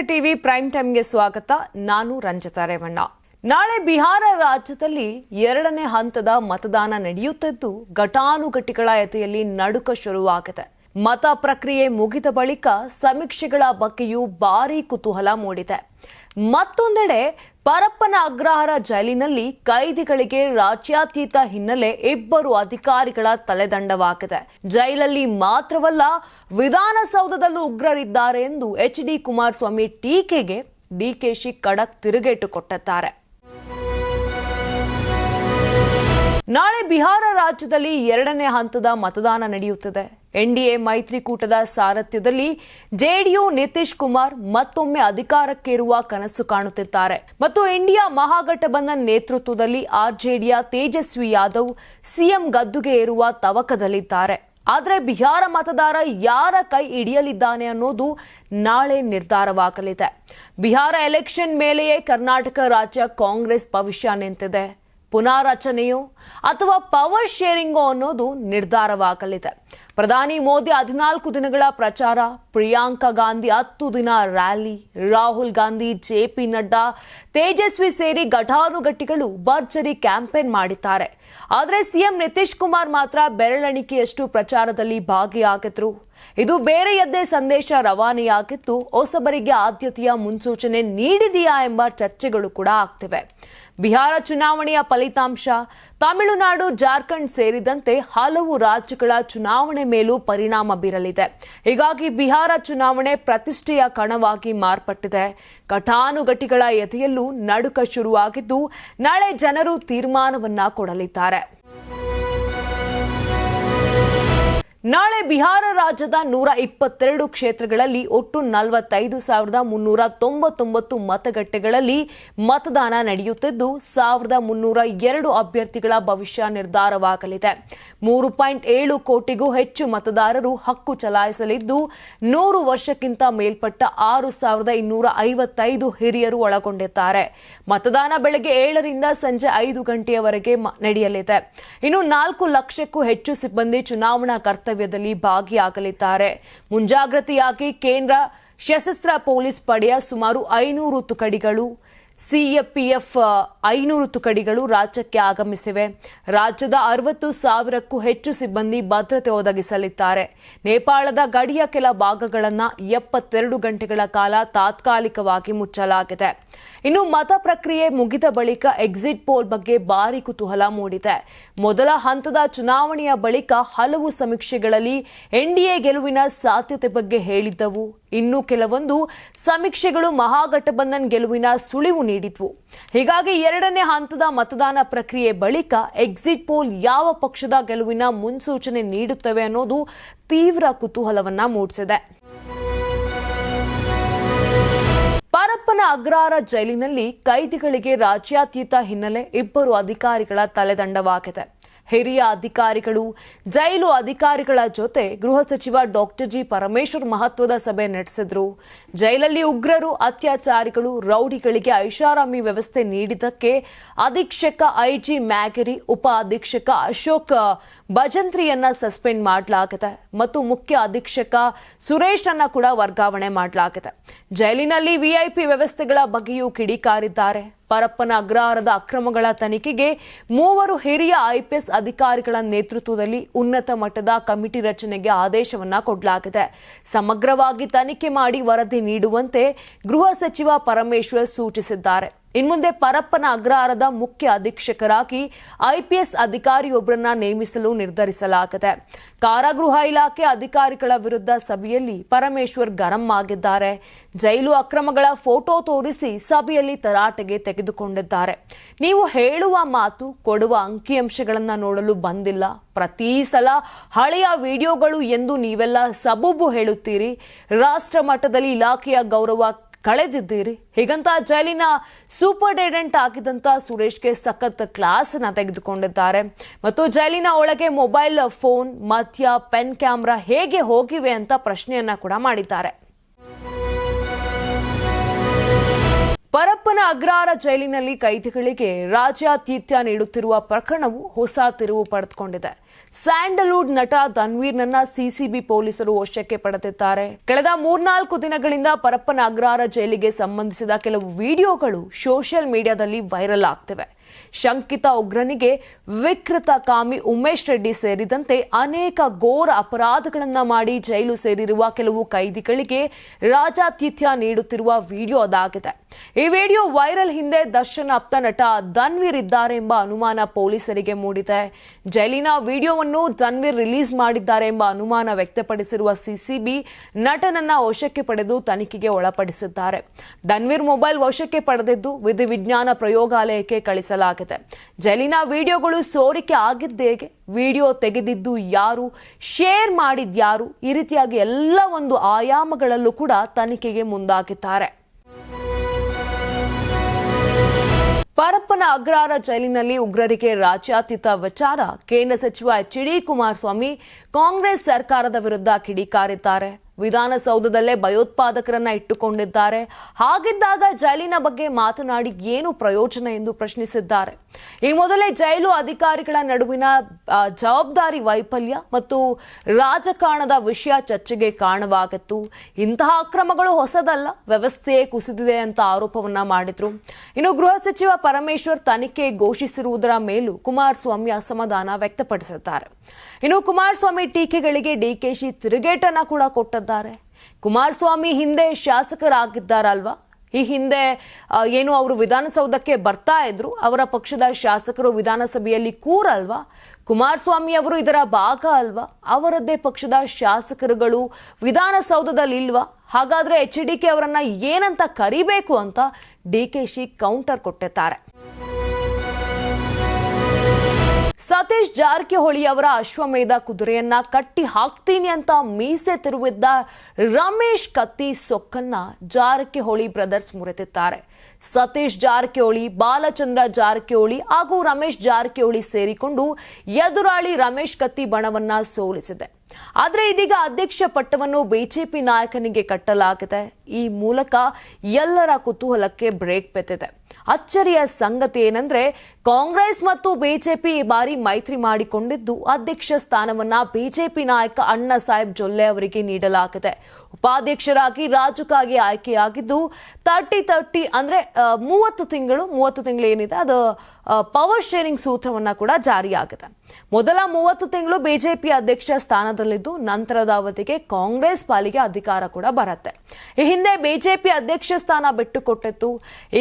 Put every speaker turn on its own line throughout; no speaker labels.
TV prime ಟೈಮ್ಗೆ ಸ್ವಾಗತ. ನಾನು ರಂಜಿತಾ ರೇವಣ್ಣ. ನಾಳೆ ಬಿಹಾರ ರಾಜ್ಯದಲ್ಲಿ ಎರಡನೇ ಹಂತದ ಮತದಾನ ನಡೆಯುತ್ತಿದ್ದು, ಘಟಾನುಘಟಿಗಳ ಯತೆಯಲ್ಲಿ ನಡುಕ ಶುರುವಾಗಿದೆ. ಮತ ಪ್ರಕ್ರಿಯೆ ಮುಗಿದ ಬಳಿಕ ಸಮೀಕ್ಷೆಗಳ ಬಗ್ಗೆಯೂ ಭಾರೀ ಕುತೂಹಲ ಮೂಡಿದೆ. ಮತ್ತೊಂದೆಡೆ ಪರಪ್ಪನ ಅಗ್ರಹಾರ ಜೈಲಿನಲ್ಲಿ ಕೈದಿಗಳಿಗೆ ರಾಜ್ಯಾತೀತ ಹಿನ್ನೆಲೆ ಇಬ್ಬರು ಅಧಿಕಾರಿಗಳ ತಲೆದಂಡವಾಗಿದೆ. ಜೈಲಲ್ಲಿ ಮಾತ್ರವಲ್ಲ, ವಿಧಾನಸೌಧದಲ್ಲೂ ಉಗ್ರರಿದ್ದಾರೆ ಎಂದು ಎಚ್ ಡಿ ಕುಮಾರಸ್ವಾಮಿ ಟೀಕೆಗೆ ಡಿಕೆಶಿ ಖಡಕ್ ತಿರುಗೇಟು ಕೊಟ್ಟಿದ್ದಾರೆ ನಾಳೆ ಬಿಹಾರ ರಾಜ್ಯದಲ್ಲಿ ಎರಡನೇ ಹಂತದ ಮತದಾನ ನಡೆಯುತ್ತಿದೆ. ಎನ್ಡಿಎ ಮೈತ್ರಿಕೂಟದ ಸಾರಥ್ಯದಲ್ಲಿ ಜೆಡಿಯು ನಿತೀಶ್ ಕುಮಾರ್ ಮತ್ತೊಮ್ಮೆ ಅಧಿಕಾರಕ್ಕೇರುವ ಕನಸು ಕಾಣುತ್ತಿದ್ದಾರೆ. ಮತ್ತು ಇಂಡಿಯಾ ಮಹಾಗಠಬಂಧನ್ ನೇತೃತ್ವದಲ್ಲಿ ಆರ್ಜೆಡಿಯ ತೇಜಸ್ವಿ ಯಾದವ್ ಸಿಎಂ ಗದ್ದುಗೆ ಏರುವ ತವಕದಲ್ಲಿದ್ದಾರೆ. ಆದರೆ ಬಿಹಾರ ಮತದಾರ ಯಾರ ಕೈ ಹಿಡಿಯಲಿದ್ದಾನೆ ಅನ್ನೋದು ನಾಳೆ ನಿರ್ಧಾರವಾಗಲಿದೆ. ಬಿಹಾರ ಎಲೆಕ್ಷನ್ ಮೇಲೆಯೇ ಕರ್ನಾಟಕ ರಾಜ್ಯ ಕಾಂಗ್ರೆಸ್ ಭವಿಷ್ಯ ನಿಂತಿದೆ. ಪುನಾರಚನೆಯೋ ಅಥವಾ ಪವರ್ ಶೇರಿಂಗೋ ಅನ್ನೋದು ನಿರ್ಧಾರವಾಗಲಿದೆ. ಪ್ರಧಾನಿ ಮೋದಿ ಹದಿನಾಲ್ಕು ದಿನಗಳ ಪ್ರಚಾರ, ಪ್ರಿಯಾಂಕಾ ಗಾಂಧಿ ಹತ್ತು ದಿನ rally Rahul Gandhi, J P Nadda, Tejasvi ಸೇರಿ ಘಟಾನುಘಟಿಗಳು ಭರ್ಜರಿ ಕ್ಯಾಂಪೇನ್ ಮಾಡಿದ್ದಾರೆ. ಆದರೆ ಸಿಎಂ ನಿತೀಶ್ ಕುಮಾರ್ ಮಾತ್ರ ಬೆರಳೆಣಿಕೆಯಷ್ಟು ಪ್ರಚಾರದಲ್ಲಿ ಭಾಗಿಯಾಗಿದ್ರು. ಇದು ಬೇರೆಯದ್ದೇ ಸಂದೇಶ ರವಾನೆಯಾಗಿದ್ದು, ಹೊಸಬರಿಗೆ ಆದ್ಯತೆಯ ಮುನ್ಸೂಚನೆ ನೀಡಿದೆಯಾ ಎಂಬ ಚರ್ಚೆಗಳು ಕೂಡ ಆಗ್ತಿವೆ. ಬಿಹಾರ ಚುನಾವಣೆಯ ಫಲಿತಾಂಶ, ತಮಿಳುನಾಡು, ಜಾರ್ಖಂಡ್ ಸೇರಿದಂತೆ ಹಲವು ರಾಜ್ಯಗಳ ಚುನಾವಣೆ ಮೇಲೂ ಪರಿಣಾಮ ಬೀರಲಿದೆ. ಹೀಗಾಗಿ ಬಿಹಾರ ಚುನಾವಣೆ ಪ್ರತಿಷ್ಠೆಯ ಕಣವಾಗಿ ಮಾರ್ಪಟ್ಟಿದೆ. ಘಟಾನುಘಟಿಗಳ ಎದೆಯಲ್ಲೂ ನಡುಕ ಶುರುವಾಗಿದ್ದು, ನಾಳೆ ಜನರು ತೀರ್ಮಾನವನ್ನ ಕೊಡಲಿದ್ದಾರೆ. ನಾಳೆ ಬಿಹಾರ ರಾಜ್ಯದ ನೂರ ಇಪ್ಪತ್ತೆರಡು ಕ್ಷೇತ್ರಗಳಲ್ಲಿ ಒಟ್ಟು ನಲವತ್ತೈದು ಸಾವಿರದ ಮುನ್ನೂರ ತೊಂಬತ್ತೊಂಬತ್ತು ಮತಗಟ್ಟೆಗಳಲ್ಲಿ ಮತದಾನ ನಡೆಯುತ್ತಿದ್ದು, ಸಾವಿರದ ಮುನ್ನೂರ ಎರಡು ಅಭ್ಯರ್ಥಿಗಳ ಭವಿಷ್ಯ ನಿರ್ಧಾರವಾಗಲಿದೆ. ಮೂರು ಪಾಯಿಂಟ್ ಏಳು ಕೋಟಿಗೂ ಹೆಚ್ಚು ಮತದಾರರು ಹಕ್ಕು ಚಲಾಯಿಸಲಿದ್ದು, ನೂರು ವರ್ಷಕ್ಕಿಂತ ಮೇಲ್ಪಟ್ಟ ಆರು ಸಾವಿರದ ಇನ್ನೂರ ಐವತ್ತೈದು ಹಿರಿಯರು ಒಳಗೊಂಡಿದ್ದಾರೆ. ಮತದಾನ ಬೆಳಗ್ಗೆ ಏಳರಿಂದ ಸಂಜೆ ಐದು ಗಂಟೆಯವರೆಗೆ ನಡೆಯಲಿದೆ. ಇನ್ನು ನಾಲ್ಕು ಲಕ್ಷಕ್ಕೂ ಹೆಚ್ಚು ಸಿಬ್ಬಂದಿ ಚುನಾವಣಾ ಕರ್ತವ್ಯದಲ್ಲಿ ಭಾಗಿಯಾಗಲಿದ್ದಾರೆ. ಮುಂಜಾಗ್ರತೆಯಾಗಿ ಕೇಂದ್ರ ಸಶಸ್ತ್ರ ಪೊಲೀಸ್ ಪಡೆಯ ಸುಮಾರು ಐನೂರು ತುಕಡಿಗಳು ಸಿಎಪಿಎಫ್ ಐನೂರು ತುಕಡಿಗಳು ರಾಜ್ಯಕ್ಕೆ ಆಗಮಿಸಿವೆ. ರಾಜ್ಯದ ಅರವತ್ತು ಸಾವಿರಕ್ಕೂ ಹೆಚ್ಚು ಸಿಬ್ಬಂದಿ ಭದ್ರತೆ ಒದಗಿಸಲಿದ್ದಾರೆ. ನೇಪಾಳದ ಗಡಿಯ ಕೆಲ ಭಾಗಗಳನ್ನು ಎಪ್ಪತ್ತೆರಡು ಗಂಟೆಗಳ ಕಾಲ ತಾತ್ಕಾಲಿಕವಾಗಿ ಮುಚ್ಚಲಾಗಿದೆ. ಇನ್ನು ಮತ ಪ್ರಕ್ರಿಯೆ ಮುಗಿದ ಬಳಿಕ ಎಕ್ಸಿಟ್ ಪೋಲ್ ಬಗ್ಗೆ ಭಾರಿ ಕುತೂಹಲ ಮೂಡಿದೆ. ಮೊದಲ ಹಂತದ ಚುನಾವಣೆಯ ಬಳಿಕ ಹಲವು ಸಮೀಕ್ಷೆಗಳಲ್ಲಿ ಎನ್ಡಿಎ ಗೆಲುವಿನ ಸಾಧ್ಯತೆ ಬಗ್ಗೆ ಹೇಳಿದ್ದವು. ಇನ್ನು ಕೆಲವೊಂದು ಸಮೀಕ್ಷೆಗಳು ಮಹಾಗಠಬಂಧನ್ ಗೆಲುವಿನ ಸುಳಿವು ನೀಡಿದ್ವು. ಹೀಗಾಗಿ ಎರಡನೇ ಹಂತದ ಮತದಾನ ಪ್ರಕ್ರಿಯೆ ಬಳಿಕ ಎಕ್ಸಿಟ್ ಪೋಲ್ ಯಾವ ಪಕ್ಷದ ಗೆಲುವಿನ ಮುನ್ಸೂಚನೆ ನೀಡುತ್ತವೆ ಅನ್ನೋದು ತೀವ್ರ ಕುತೂಹಲವನ್ನ ಮೂಡಿಸಿದೆ. ಪರಪ್ಪನ ಅಗ್ರಾರ ಜೈಲಿನಲ್ಲಿ ಕೈದಿಗಳಿಗೆ ರಾಜ್ಯಾತೀತ ಹಿನ್ನೆಲೆ ಇಬ್ಬರು ಅಧಿಕಾರಿಗಳ ತಲೆದಂಡವಾಗಿದೆ. ಹಿರಿಯ ಅಧಿಕಾರಿಗಳು, ಜೈಲು ಅಧಿಕಾರಿಗಳ ಜೊತೆ ಗೃಹ ಸಚಿವ ಡಾಕ್ಟರ್ ಜಿ ಪರಮೇಶ್ವರ್ ಮಹತ್ವದ ಸಭೆ ನಡೆಸಿದ್ರು. ಜೈಲಲ್ಲಿ ಉಗ್ರರು, ಅತ್ಯಾಚಾರಿಗಳು, ರೌಡಿಗಳಿಗೆ ಐಷಾರಾಮಿ ವ್ಯವಸ್ಥೆ ನೀಡಿದ್ದಕ್ಕೆ ಅಧೀಕ್ಷಕ ಐಜಿ ಮ್ಯಾಗರಿ, ಉಪ ಅಧೀಕ್ಷಕ ಅಶೋಕ್ ಭಜಂತ್ರಿಯನ್ನ ಸಸ್ಪೆಂಡ್ ಮಾಡಲಾಗಿದೆ ಮತ್ತು ಮುಖ್ಯ ಅಧೀಕ್ಷಕ ಸುರೇಶ್ ಅನ್ನ ಕೂಡ ವರ್ಗಾವಣೆ ಮಾಡಲಾಗಿದೆ. ಜೈಲಿನಲ್ಲಿ ವಿಐಪಿ ವ್ಯವಸ್ಥೆಗಳ ಬಗ್ಗೆಯೂ ಕಿಡಿಕಾರಿದ್ದಾರೆ. ಪರಪ್ಪನ ಅಗ್ರಹಾರದ ಅಕ್ರಮಗಳ ತನಿಖೆಗೆ ಮೂವರು ಹಿರಿಯ ಐಪಿಎಸ್ ಅಧಿಕಾರಿಗಳ ನೇತೃತ್ವದಲ್ಲಿ ಉನ್ನತ ಮಟ್ಟದ ಕಮಿಟಿ ರಚನೆಗೆ ಆದೇಶವನ್ನ ಕೊಡಲಾಗಿದೆ. ಸಮಗ್ರವಾಗಿ ತನಿಖೆ ಮಾಡಿ ವರದಿ ನೀಡುವಂತೆ ಗೃಹ ಸಚಿವ ಪರಮೇಶ್ವರ್ ಸೂಚಿಸಿದ್ದಾರೆ. ಇನ್ಮುಂದೆ ಪರಪ್ಪನ ಅಗ್ರಹಾರದ ಮುಖ್ಯ ಅಧೀಕ್ಷಕರಾಗಿ ಐಪಿಎಸ್ ಅಧಿಕಾರಿಯೊಬ್ಬರನ್ನ ನೇಮಿಸಲು ನಿರ್ಧರಿಸಲಾಗಿದೆ, ಕಾರಾಗೃಹ ಇಲಾಖೆ ಅಧಿಕಾರಿಗಳ ವಿರುದ್ಧ ಸಭೆಯಲ್ಲಿ ಪರಮೇಶ್ವರ್ ಗರಂ ಆಗಿದ್ದಾರೆ. ಜೈಲು ಅಕ್ರಮಗಳ ಫೋಟೋ ತೋರಿಸಿ ಸಭೆಯಲ್ಲಿ ತರಾಟೆಗೆ ತೆಗೆದುಕೊಂಡಿದ್ದಾರೆ. ನೀವು ಹೇಳುವ ಮಾತು ಕೊಡುವ ಅಂಕಿಅಂಶಗಳನ್ನು ನೋಡಲು ಬಂದಿಲ್ಲ. ಪ್ರತಿ ಸಲ ಹಳೆಯ ವಿಡಿಯೋಗಳು ಎಂದು ನೀವೆಲ್ಲ ಸಬೂಬು ಹೇಳುತ್ತೀರಿ. ರಾಷ್ಟ್ರ ಮಟ್ಟದಲ್ಲಿ ಇಲಾಖೆಯ ಗೌರವ ಕಳೆದಿದ್ದೀರಿ. ಹೀಗಂತ ಜೈಲಿನ ಸೂಪರ್ಡೆಂಟ್ ಆಗಿದ್ದಂಥ ಸುರೇಶ್ಗೆ ಸಖತ್ ಕ್ಲಾಸ್ ಅನ್ನ ತೆಗೆದುಕೊಂಡಿದ್ದಾರೆ. ಮತ್ತು ಜೈಲಿನ ಒಳಗೆ ಮೊಬೈಲ್ ಫೋನ್, ಮದ್ಯ, ಪೆನ್ ಕ್ಯಾಮ್ರಾ ಹೇಗೆ ಹೋಗಿವೆ ಅಂತ ಪ್ರಶ್ನೆಯನ್ನ ಕೂಡ ಮಾಡಿದ್ದಾರೆ. ಪರಪ್ಪನ ಅಗ್ರಹಾರ ಜೈಲಿನಲ್ಲಿ ಕೈದಿಗಳಿಗೆ ರಾಜ್ಯಾತಿಥ್ಯ ನೀಡುತ್ತಿರುವ ಪ್ರಕರಣವು ಹೊಸ ತಿರುವು ಪಡೆದುಕೊಂಡಿದೆ. ಸ್ಯಾಂಡಲ್ವುಡ್ ನಟ ತನ್ವೀರ್ನನ್ನ ಸಿಸಿಬಿ ಪೊಲೀಸರು ವಶಕ್ಕೆ ಪಡೆದಿದ್ದಾರೆ. ಕಳೆದ ಮೂರ್ನಾಲ್ಕು ದಿನಗಳಿಂದ ಪರಪ್ಪನ ಅಗ್ರಹಾರ ಜೈಲಿಗೆ ಸಂಬಂಧಿಸಿದ ಕೆಲವು ವಿಡಿಯೋಗಳು ಸೋಷಿಯಲ್ ಮೀಡಿಯಾದಲ್ಲಿ ವೈರಲ್ ಆಗ್ತಿವೆ. ಶಂಕಿತ ಉಗ್ರನಿಗೆ ವಿಕೃತ ಕಾಮಿ ಉಮೇಶ್ ರೆಡ್ಡಿ ಸೇರಿದಂತೆ ಅನೇಕ ಘೋರ ಅಪರಾಧಗಳನ್ನು ಮಾಡಿ ಜೈಲು ಸೇರಿರುವ ಕೆಲವು ಕೈದಿಗಳಿಗೆ ರಾಜಾತಿಥ್ಯ ನೀಡುತ್ತಿರುವ ವಿಡಿಯೋ ಅದಾಗಿದೆ. ಈ ವಿಡಿಯೋ ವೈರಲ್ ಹಿಂದೆ ದರ್ಶನ್ ಆಪ್ತ ನಟ ಧನ್ವೀರ್ ಇದ್ದಾರೆ ಎಂಬ ಅನುಮಾನ ಪೊಲೀಸರಿಗೆ ಮೂಡಿದೆ. ಜೈಲಿನ ವಿಡಿಯೋವನ್ನು ಧನ್ವೀರ್ ರಿಲೀಸ್ ಮಾಡಿದ್ದಾರೆ ಎಂಬ ಅನುಮಾನ ವ್ಯಕ್ತಪಡಿಸಿರುವ ಸಿಸಿಬಿ ನಟನನ್ನ ವಶಕ್ಕೆ ಪಡೆದು ತನಿಖೆಗೆ ಒಳಪಡಿಸಿದ್ದಾರೆ. ಧನ್ವೀರ್ ಮೊಬೈಲ್ ವಶಕ್ಕೆ ಪಡೆದಿದ್ದು ವಿಧಿವಿಜ್ಞಾನ ಪ್ರಯೋಗಾಲಯಕ್ಕೆ ಕಳಿಸಲಾಗಿದೆ. ಜೈಲಿನ ವಿಡಿಯೋಗಳು ಸೋರಿಕೆ ಆಗಿದ್ದೇಗೆ ವಿಡಿಯೋ ತೆಗೆದಿದ್ದು ಯಾರು? ಶೇರ್ ಮಾಡಿದ್ಯಾರು ಈ ರೀತಿಯಾಗಿ ಎಲ್ಲ ಒಂದು ಆಯಾಮಗಳಲ್ಲೂ ಕೂಡ ತನಿಖೆಗೆ ಮುಂದಾಗಿದ್ದಾರೆ. ಪರಪ್ಪನ ಅಗ್ರಾರ ಜೈಲಿನಲ್ಲಿ ಉಗ್ರರಿಗೆ ರಾಜ್ಯಾತೀತ ವಿಚಾರ. ಕೇಂದ್ರ ಸಚಿವ ಎಚ್ ಡಿ ಕುಮಾರಸ್ವಾಮಿ ಕಾಂಗ್ರೆಸ್ ಸರ್ಕಾರದ ವಿರುದ್ಧ ಕಿಡಿಕಾರಿದ್ದಾರೆ. ವಿಧಾನಸೌಧದಲ್ಲೇ ಭಯೋತ್ಪಾದಕರನ್ನ ಇಟ್ಟುಕೊಂಡಿದ್ದಾರೆ. ಹಾಗಿದ್ದಾಗ ಜೈಲಿನ ಬಗ್ಗೆ ಮಾತನಾಡಿ ಏನು ಪ್ರಯೋಜನ ಎಂದು ಪ್ರಶ್ನಿಸಿದ್ದಾರೆ. ಈ ಮೊದಲೇ ಜೈಲು ಅಧಿಕಾರಿಗಳ ನಡುವಿನ ಜವಾಬ್ದಾರಿ ವೈಫಲ್ಯ ಮತ್ತು ರಾಜಕಾರಣದ ವಿಷಯ ಚರ್ಚೆಗೆ ಕಾರಣವಾಗಿತ್ತು. ಇಂತಹ ಅಕ್ರಮಗಳು ಹೊಸದಲ್ಲ, ವ್ಯವಸ್ಥೆಯೇ ಕುಸಿದಿದೆ ಅಂತ ಆರೋಪವನ್ನ ಮಾಡಿದ್ರು. ಇನ್ನು ಗೃಹ ಸಚಿವ ಪರಮೇಶ್ವರ್ ತನಿಖೆ ಘೋಷಿಸಿರುವುದರ ಮೇಲೂ ಕುಮಾರಸ್ವಾಮಿ ಅಸಮಾಧಾನ ವ್ಯಕ್ತಪಡಿಸಿದ್ದಾರೆ. ಇನ್ನು ಕುಮಾರಸ್ವಾಮಿ ಟೀಕೆಗಳಿಗೆ ಡಿಕೆಶಿ ತಿರುಗೇಟನ್ನ ಕೂಡ ಕೊಟ್ಟಿದ್ದಾರೆ ಕುಮಾರಸ್ವಾಮಿ ಹಿಂದೆ ಶಾಸಕರಾಗಿದ್ದಾರಲ್ವಾ? ಈ ಹಿಂದೆ ಏನು ಅವರು ವಿಧಾನಸೌಧಕ್ಕೆ ಬರ್ತಾ ಇದ್ರು, ಅವರ ಪಕ್ಷದ ಶಾಸಕರು ವಿಧಾನಸಭೆಯಲ್ಲಿ ಕೂರಲ್ವಾ? ಕುಮಾರಸ್ವಾಮಿ ಅವರು ಇದರ ಭಾಗ ಅಲ್ವಾ? ಅವರದ್ದೇ ಪಕ್ಷದ ಶಾಸಕರುಗಳು ವಿಧಾನಸೌಧದಲ್ಲಿ ಇಲ್ವಾ? ಹಾಗಾದ್ರೆ ಎಚ್ ಡಿ ಕೆ ಅವರನ್ನ ಏನಂತ ಕರಿಬೇಕು ಅಂತ ಡಿ ಕೆ ಶಿ ಕೌಂಟರ್ ಕೊಟ್ಟಿದ್ದಾರೆ. ಸತೀಶ್ ಜಾರಕಿಹೊಳಿ ಅವರ ಅಶ್ವಮೇಧ ಕುದುರೆಯನ್ನ ಕಟ್ಟಿ ಹಾಕ್ತೀನಿ ಅಂತ ಮೀಸೆ ತಿರುವಿದ್ದ ರಮೇಶ್ ಕತ್ತಿ ಸೊಕ್ಕನ್ನ ಜಾರಕಿಹೊಳಿ ಬ್ರದರ್ಸ್ ಮುರಿದಿದ್ದಾರೆ. ಸತೀಶ್ ಜಾರಕಿಹೊಳಿ, ಬಾಲಚಂದ್ರ ಜಾರಕಿಹೊಳಿ ಹಾಗೂ ರಮೇಶ್ ಜಾರಕಿಹೊಳಿ ಸೇರಿಕೊಂಡು ಎದುರಾಳಿ ರಮೇಶ್ ಕತ್ತಿ ಬಣವನ್ನ ಸೋಲಿಸಿದೆ. ಆದರೆ ಇದೀಗ ಅಧ್ಯಕ್ಷ ಪಟ್ಟವನ್ನು ಬಿಜೆಪಿ ನಾಯಕನಿಗೆ ಕಟ್ಟಲಾಗಿದೆ. ಈ ಮೂಲಕ ಎಲ್ಲರ ಕುತೂಹಲಕ್ಕೆ ಬ್ರೇಕ್ ಬೆತ್ತಿದೆ ಅಚ್ಚರಿಯ ಸಂಗತಿ ಏನಂದ್ರೆ, ಕಾಂಗ್ರೆಸ್ ಮತ್ತು ಬಿಜೆಪಿ ಈ ಬಾರಿ ಮೈತ್ರಿ ಮಾಡಿಕೊಂಡಿದ್ದು ಅಧ್ಯಕ್ಷ ಸ್ಥಾನವನ್ನ ಬಿಜೆಪಿ ನಾಯಕ ಅಣ್ಣಾ ಸಾಹೇಬ್ ಜೊಲ್ಲೆ ಅವರಿಗೆ ನೀಡಲಾಗಿದೆ. ಉಪಾಧ್ಯಕ್ಷರಾಗಿ ರಾಜುಕಾಗಿ ಆಯ್ಕೆಯಾಗಿದ್ದು, ತರ್ಟಿ ತರ್ಟಿ ಅಂದ್ರೆ ಮೂವತ್ತು ತಿಂಗಳು ಮೂವತ್ತು ತಿಂಗಳು ಏನಿದೆ, ಅದು ಪವರ್ ಶೇರಿಂಗ್ ಸೂತ್ರವನ್ನ ಕೂಡ ಜಾರಿಯಾಗಿದೆ. ಮೊದಲ ಮೂವತ್ತು ತಿಂಗಳು ಬಿಜೆಪಿ ಅಧ್ಯಕ್ಷ ಸ್ಥಾನದಲ್ಲಿದ್ದು, ನಂತರದ ಅವಧಿಗೆ ಕಾಂಗ್ರೆಸ್ ಪಾಲಿಗೆ ಅಧಿಕಾರ ಕೂಡ ಬರುತ್ತೆ. ಈ ಹಿಂದೆ ಬಿಜೆಪಿ ಅಧ್ಯಕ್ಷ ಸ್ಥಾನ ಬಿಟ್ಟು ಕೊಟ್ಟಿತ್ತು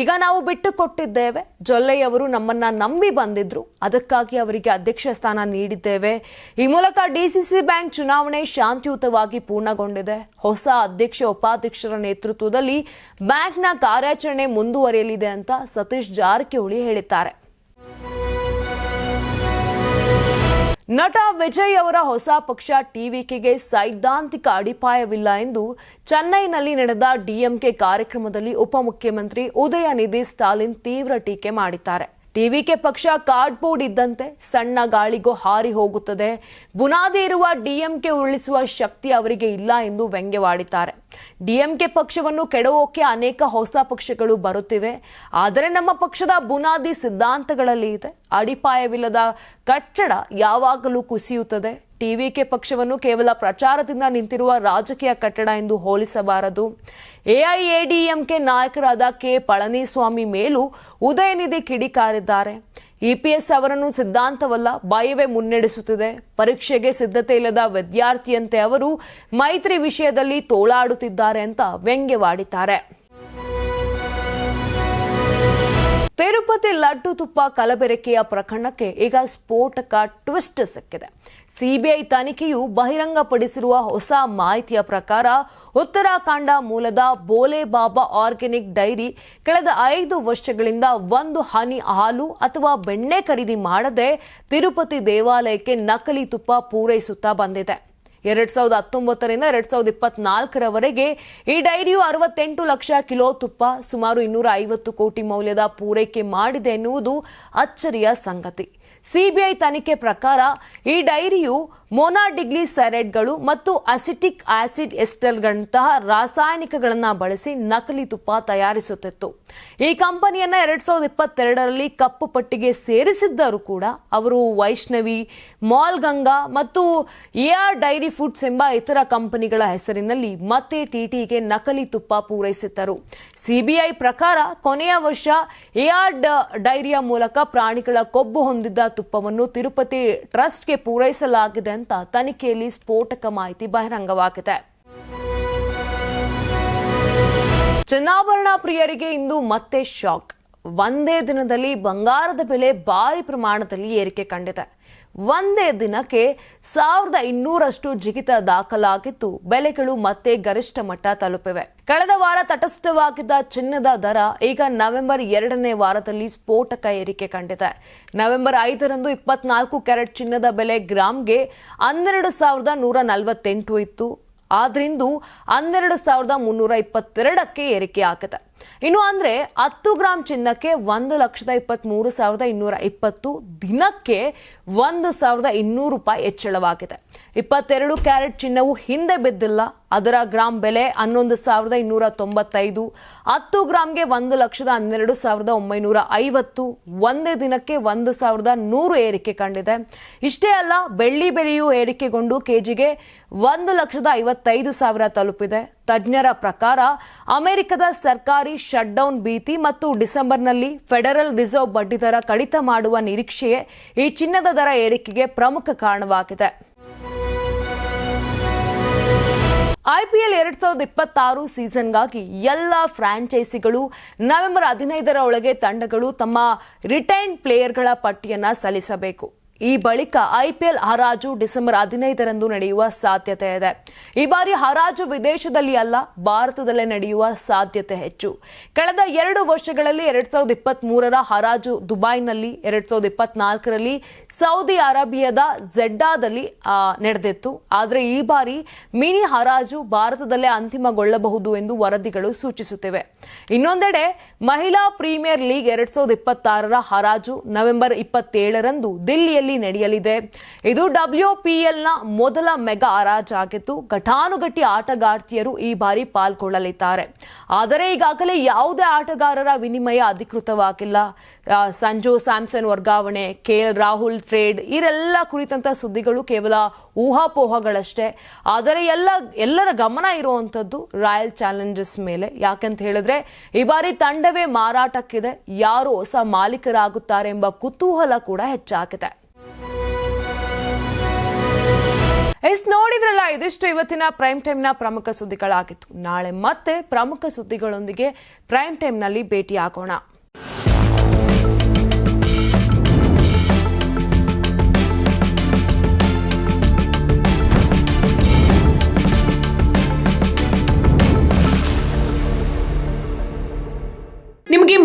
ಈಗ ನಾವು ಬಿಟ್ಟು ಕೊಟ್ಟಿದ್ದೇವೆ ಜೊಲ್ಲೆಯವರು ನಮ್ಮನ್ನ ನಂಬಿ ಬಂದಿದ್ರು. ಅದಕ್ಕಾಗಿ ಅವರಿಗೆ ಅಧ್ಯಕ್ಷ ಸ್ಥಾನ ನೀಡಿದ್ದೇವೆ. ಈ ಮೂಲಕ ಡಿಸಿಸಿ ಬ್ಯಾಂಕ್ ಚುನಾವಣೆ ಶಾಂತಿಯುತವಾಗಿ ಪೂರ್ಣಗೊಂಡಿದೆ. ಅಧ್ಯಕ್ಷ ಉಪಾಧ್ಯಕ್ಷರ ನೇತೃತ್ವದಲ್ಲಿ ಬ್ಯಾಂಕ್ನ ಕಾರ್ಯಾಚರಣೆ ಮುಂದುವರಿಯಲಿದೆ ಅಂತ ಸತೀಶ್ ಜಾರಕಿಹೊಳಿ ಹೇಳಿದ್ದಾರೆ. ನಟ ವಿಜಯ್ ಅವರ ಹೊಸ ಪಕ್ಷ ಟಿವಿಕೆಗೆ ಸೈದ್ಧಾಂತಿಕ ಅಡಿಪಾಯವಿಲ್ಲ ಎಂದು ಚೆನ್ನೈನಲ್ಲಿ ನಡೆದ ಡಿಎಂಕೆ ಕಾರ್ಯಕ್ರಮದಲ್ಲಿ ಉಪಮುಖ್ಯಮಂತ್ರಿ ಉದಯನಿಧಿ ಸ್ಟಾಲಿನ್ ತೀವ್ರ ಟೀಕೆ ಮಾಡಿದ್ದಾರೆ. ಟಿವಿಕೆ ಪಕ್ಷ ಕಾರ್ಡ್ಬೋರ್ಡ್ ಇದ್ದಂತೆ ಸಣ್ಣ ಗಾಳಿಗೂ ಹಾರಿ ಹೋಗುತ್ತದೆ. ಬುನಾದಿ ಇರುವ ಡಿಎಂಕೆ ಉರುಳಿಸುವ ಶಕ್ತಿ ಅವರಿಗೆ ಇಲ್ಲ ಎಂದು ವ್ಯಂಗ್ಯವಾಡಿದ್ದಾರೆ ಡಿಎಂಕೆ ಪಕ್ಷವನ್ನು ಕೆಡವೋಕೆ ಅನೇಕ ಹೊಸ ಪಕ್ಷಗಳು ಬರುತ್ತಿವೆ. ಆದರೆ ನಮ್ಮ ಪಕ್ಷದ ಬುನಾದಿ ಸಿದ್ಧಾಂತಗಳಲ್ಲಿ ಇದೆ. ಅಡಿಪಾಯವಿಲ್ಲದ ಕಟ್ಟಡ ಯಾವಾಗಲೂ ಕುಸಿಯುತ್ತದೆ. ಟಿವಿಕೆ ಪಕ್ಷವನ್ನು ಕೇವಲ ಪ್ರಚಾರದಿಂದ ನಿಂತಿರುವ ರಾಜಕೀಯ ಕಟ್ಟಡ ಎಂದು ಹೋಲಿಸಬಾರದು. ಎಐಎಡಿಎಂಕೆ ನಾಯಕರಾದ ಕೆ. ಪಳನಿಸ್ವಾಮಿ ಮೇಲೂ ಉದಯನಿಧಿ ಕಿಡಿಕಾರಿದ್ದಾರೆ. ಇಪಿಎಸ್ ಅವರನ್ನು ಸಿದ್ಧಾಂತವಲ್ಲ ಭಯವೇ ಮುನ್ನಡೆಸುತ್ತಿದೆ. ಪರೀಕ್ಷೆಗೆ ಸಿದ್ಧತೆ ಇಲ್ಲದ ವಿದ್ಯಾರ್ಥಿಯಂತೆ ಅವರು ಮೈತ್ರಿ ವಿಷಯದಲ್ಲಿ ತೋಳಾಡುತ್ತಿದ್ದಾರೆ ಅಂತ ವ್ಯಂಗ್ಯವಾಡಿದ್ದಾರೆ. ತಿರುಪತಿ ಲಡ್ಡು ತುಪ್ಪ ಕಲಬೆರಕೆಯ ಪ್ರಕರಣಕ್ಕೆ ಈಗ ಸ್ಫೋಟಕ ಟ್ವಿಸ್ಟ್ ಸಿಕ್ಕಿದೆ. ಸಿಬಿಐ ತನಿಖೆಯು ಬಹಿರಂಗಪಡಿಸಿರುವ ಹೊಸ ಮಾಹಿತಿಯ ಪ್ರಕಾರ ಉತ್ತರಾಖಂಡ ಮೂಲದ ಬೋಲೆ ಬಾಬಾ ಆರ್ಗ್ಯಾನಿಕ್ ಡೈರಿ ಕಳೆದ ಐದು ವರ್ಷಗಳಿಂದ ಒಂದು ಹನಿ ಹಾಲು ಅಥವಾ ಬೆಣ್ಣೆ ಖರೀದಿ ಮಾಡದೆ ತಿರುಪತಿ ದೇವಾಲಯಕ್ಕೆ ನಕಲಿ ತುಪ್ಪ ಪೂರೈಸುತ್ತಾ ಬಂದಿದೆ. ಎರಡ್ ಸಾವಿರದ ಹತ್ತೊಂಬತ್ತರಿಂದ ಎರಡ್ ಸಾವಿರದ ಇಪ್ಪತ್ನಾಲ್ಕರವರೆಗೆ ಈ ಡೈರಿಯು ಅರವತ್ತೆಂಟು ಲಕ್ಷ ಕಿಲೋ ತುಪ್ಪ, ಸುಮಾರು ಇನ್ನೂರ ಐವತ್ತು ಕೋಟಿ ಮೌಲ್ಯದ ಪೂರೈಕೆ ಮಾಡಿದೆ ಎನ್ನುವುದು ಅಚ್ಚರಿಯ ಸಂಗತಿ. ಸಿಬಿಐ ತನಿಖೆ ಪ್ರಕಾರ ಈ ಡೈರಿಯು ಮೊನಾಡಿಗ್ಲಿ ಸೈರೈಡ್ಗಳು ಮತ್ತು ಅಸಿಟಿಕ್ ಆಸಿಡ್ ಎಸ್ಟರ್ಗಳಂತಹ ರಾಸಾಯನಿಕಗಳನ್ನು ಬಳಸಿ ನಕಲಿ ತುಪ್ಪ ತಯಾರಿಸುತ್ತಿತ್ತು. ಈ ಕಂಪನಿಯನ್ನ ಎರಡ್ ಸಾವಿರದ ಇಪ್ಪತ್ತೆರಡರಲ್ಲಿ ಕಪ್ಪು ಪಟ್ಟಿಗೆ ಸೇರಿಸಿದ್ದರೂ ಕೂಡ ಅವರು ವೈಷ್ಣವಿ, ಮಾಲ್ ಗಂಗಾ ಮತ್ತು ಎಆರ್ ಡೈರಿ ಫುಡ್ಸ್ ಎಂಬ ಇತರ ಕಂಪನಿಗಳ ಹೆಸರಿನಲ್ಲಿ ಮತ್ತೆ ಟಿಟಿಗೆ ನಕಲಿ ತುಪ್ಪ ಪೂರೈಸಿದ್ದರು. ಸಿಬಿಐ ಪ್ರಕಾರ ಕೊನೆಯ ವರ್ಷ ಎಆರ್ ಡೈರಿಯ ಮೂಲಕ ಪ್ರಾಣಿಗಳ ಕೊಬ್ಬು ಹೊಂದಿದ್ದ ತುಪ್ಪವನ್ನು ತಿರುಪತಿ ಟ್ರಸ್ಟ್ಗೆ ಪೂರೈಸಲಾಗಿದೆ ಅಂತ ತನಿಖೆಯಲ್ಲಿ ಸ್ಫೋಟಕ ಮಾಹಿತಿ ಬಹಿರಂಗವಾಗಿದೆ. ಚಿನ್ನಾಭರಣ ಪ್ರಿಯರಿಗೆ ಇಂದು ಮತ್ತೆ ಶಾಕ್. ಒಂದೇ ದಿನದಲ್ಲಿ ಬಂಗಾರದ ಬೆಲೆ ಭಾರಿ ಪ್ರಮಾಣದಲ್ಲಿ ಏರಿಕೆ ಕಂಡಿದೆ. ಒಂದೇ ದಿನಕ್ಕೆ ಸಾವಿರದ ಇನ್ನೂರಷ್ಟು ಜಿಗಿತ ದಾಖಲಾಗಿದ್ದು, ಬೆಲೆಗಳು ಮತ್ತೆ ಗರಿಷ್ಠ ಮಟ್ಟ ತಲುಪಿವೆ. ಕಳೆದ ವಾರ ತಟಸ್ಥವಾಗಿದ್ದ ಚಿನ್ನದ ದರ ಈಗ ನವೆಂಬರ್ ಎರಡನೇ ವಾರದಲ್ಲಿ ಸ್ಫೋಟಕ ಏರಿಕೆ ಕಂಡಿದೆ. ನವೆಂಬರ್ ಐದರಂದು ಇಪ್ಪತ್ನಾಲ್ಕು ಕ್ಯಾರೆಟ್ ಚಿನ್ನದ ಬೆಲೆ ಗ್ರಾಮ್ಗೆ ಹನ್ನೆರಡು ಸಾವಿರದ ನೂರ ನಲವತ್ತೆಂಟು ಇತ್ತು. ಆದ್ರಿಂದು ಹನ್ನೆರಡು ಸಾವಿರದ ಮುನ್ನೂರ ಇಪ್ಪತ್ತೆರಡಕ್ಕೆ ಏರಿಕೆ ಆಗಿದೆ. ಇನ್ನು ಅಂದ್ರೆ ಹತ್ತು ಗ್ರಾಂ ಚಿನ್ನಕ್ಕೆ ಒಂದು ಲಕ್ಷದ ಇಪ್ಪತ್ತ್ ಮೂರು ಸಾವಿರದ ಇನ್ನೂರ ಇಪ್ಪತ್ತು ದಿನಕ್ಕೆ ಒಂದು ಸಾವಿರದ ಇನ್ನೂರು ರೂಪಾಯಿ ಹೆಚ್ಚಳವಾಗಿದೆ. ಇಪ್ಪತ್ತೆರಡು ಕ್ಯಾರೆಟ್ ಚಿನ್ನವು ಹಿಂದೆ ಬಿದ್ದಿಲ್ಲ. ಅದರ ಗ್ರಾಂ ಬೆಲೆ ಹನ್ನೊಂದು ಸಾವಿರದ ಇನ್ನೂರ ತೊಂಬತ್ತೈದು. ಹತ್ತು ಗ್ರಾಮ್ಗೆ ಒಂದು ಲಕ್ಷದ ಹನ್ನೆರಡು ಸಾವಿರದ ಒಂಬೈನೂರ ಐವತ್ತು. ಒಂದೇ ದಿನಕ್ಕೆ ಒಂದು ಸಾವಿರದ ನೂರು ಏರಿಕೆ ಕಂಡಿದೆ. ಇಷ್ಟೇ ಅಲ್ಲ, ಬೆಳ್ಳಿ ಬೆಲೆಯು ಏರಿಕೆಗೊಂಡು ಕೆಜಿಗೆ ಒಂದು ಲಕ್ಷದ ಐವತ್ತೈದು ಸಾವಿರ ತಲುಪಿದೆ. ತಜ್ಞರ ಪ್ರಕಾರ, ಅಮೆರಿಕದ ಸರ್ಕಾರಿ ಶಟ್ಡೌನ್ ಭೀತಿ ಮತ್ತು ಡಿಸೆಂಬರ್ನಲ್ಲಿ ಫೆಡರಲ್ ರಿಸರ್ವ್ ಬಡ್ಡಿದರ ಕಡಿತ ಮಾಡುವ ನಿರೀಕ್ಷೆಯೇ ಈ ಚಿನ್ನದ ದರ ಏರಿಕೆಗೆ ಪ್ರಮುಖ ಕಾರಣವಾಗಿದೆ. ಐಪಿಎಲ್ ಎರಡ್ ಸಾವಿರದ ಇಪ್ಪತ್ತಾರು ಸೀಸನ್ಗಾಗಿ ಎಲ್ಲ ಫ್ರಾಂಚೈಸಿಗಳು ನವೆಂಬರ್ ಹದಿನೈದರ ಒಳಗೆ ತಂಡಗಳು ತಮ್ಮ ರಿಟೈನ್ಡ್ ಪ್ಲೇಯರ್ಗಳ ಪಟ್ಟಿಯನ್ನು ಸಲ್ಲಿಸಬೇಕು. ಈ ಬಳಿಕ ಐಪಿಎಲ್ ಹರಾಜು ಡಿಸೆಂಬರ್ ಹದಿನೈದರಂದು ನಡೆಯುವ ಸಾಧ್ಯತೆ ಇದೆ. ಈ ಬಾರಿ ಹರಾಜು ವಿದೇಶದಲ್ಲಿ ಅಲ್ಲ, ಭಾರತದಲ್ಲೇ ನಡೆಯುವ ಸಾಧ್ಯತೆ ಹೆಚ್ಚು. ಕಳೆದ ಎರಡು ವರ್ಷಗಳಲ್ಲಿ ಎರಡ್ ಸಾವಿರದ ಇಪ್ಪತ್ತ್ ಹರಾಜು ದುಬೈನಲ್ಲಿ, ಎರಡ್ ಸಾವಿರದ ಇಪ್ಪತ್ನಾಲ್ಕರಲ್ಲಿ ಸೌದಿ ಅರೇಬಿಯಾದ ಜೆಡ್ಡಾದಲ್ಲಿ ನಡೆದಿತ್ತು. ಆದರೆ ಈ ಬಾರಿ ಮಿನಿ ಹರಾಜು ಭಾರತದಲ್ಲೇ ಅಂತಿಮಗೊಳ್ಳಬಹುದು ಎಂದು ವರದಿಗಳು ಸೂಚಿಸುತ್ತಿವೆ. ಇನ್ನೊಂದೆಡೆ ಮಹಿಳಾ ಪ್ರೀಮಿಯರ್ ಲೀಗ್ ಎರಡ್ ಸಾವಿರದ ಇಪ್ಪತ್ತಾರರ ಹರಾಜು ನವೆಂಬರ್ ಇಪ್ಪತ್ತೇಳರಂದು ದಿಲ್ಲಿಯಲ್ಲಿ ನಡೆಯಲಿದೆ. ಇದು ಡಬ್ಲ್ಯೂಪಿಎಲ್ನ ಮೊದಲ ಮೆಗಾ ಹರಾಜಾಗಿದ್ದು ಘಟಾನುಘಟಿ ಆಟಗಾರ್ತಿಯರು ಈ ಬಾರಿ ಪಾಲ್ಗೊಳ್ಳಲಿದ್ದಾರೆ. ಆದರೆ ಈಗಾಗಲೇ ಯಾವುದೇ ಆಟಗಾರರ ವಿನಿಮಯ ಅಧಿಕೃತವಾಗಿಲ್ಲ. ಸಂಜು ಸ್ಯಾಮ್ಸನ್ ವರ್ಗಾವಣೆ ಕೆಎಲ್ ರಾಹುಲ್ ಟ್ರೇಡ್ ಇರೆಲ್ಲ ಕುರಿತಂತ ಸುದ್ದಿಗಳು ಕೇವಲ ಊಹಾಪೋಹಗಳಷ್ಟೇ. ಆದರೆ ಎಲ್ಲ, ಎಲ್ಲರ ಗಮನ ಇರುವಂತದ್ದು ರಾಯಲ್ ಚಾಲೆಂಜರ್ಸ್ ಮೇಲೆ. ಯಾಕಂತ ಹೇಳಿದ್ರೆ, ಈ ಬಾರಿ ತಂಡವೇ ಮಾರಾಟಕ್ಕಿದೆ. ಯಾರು ಹೊಸ ಮಾಲೀಕರಾಗುತ್ತಾರೆ ಎಂಬ ಕುತೂಹಲ ಕೂಡ ಹೆಚ್ಚಾಗಿದೆ. ಎಸ್, ನೋಡಿದ್ರಲ್ಲ, ಇದಿಷ್ಟು ಇವತ್ತಿನ ಪ್ರೈಮ್ ಟೈಮ್ನ ಪ್ರಮುಖ ಸುದ್ದಿಗಳಾಗಿತ್ತು. ನಾಳೆ ಮತ್ತೆ ಪ್ರಮುಖ ಸುದ್ದಿಗಳೊಂದಿಗೆ ಪ್ರೈಮ್ ಟೈಮ್ನಲ್ಲಿ ಭೇಟಿ
ನಿಮಗೆ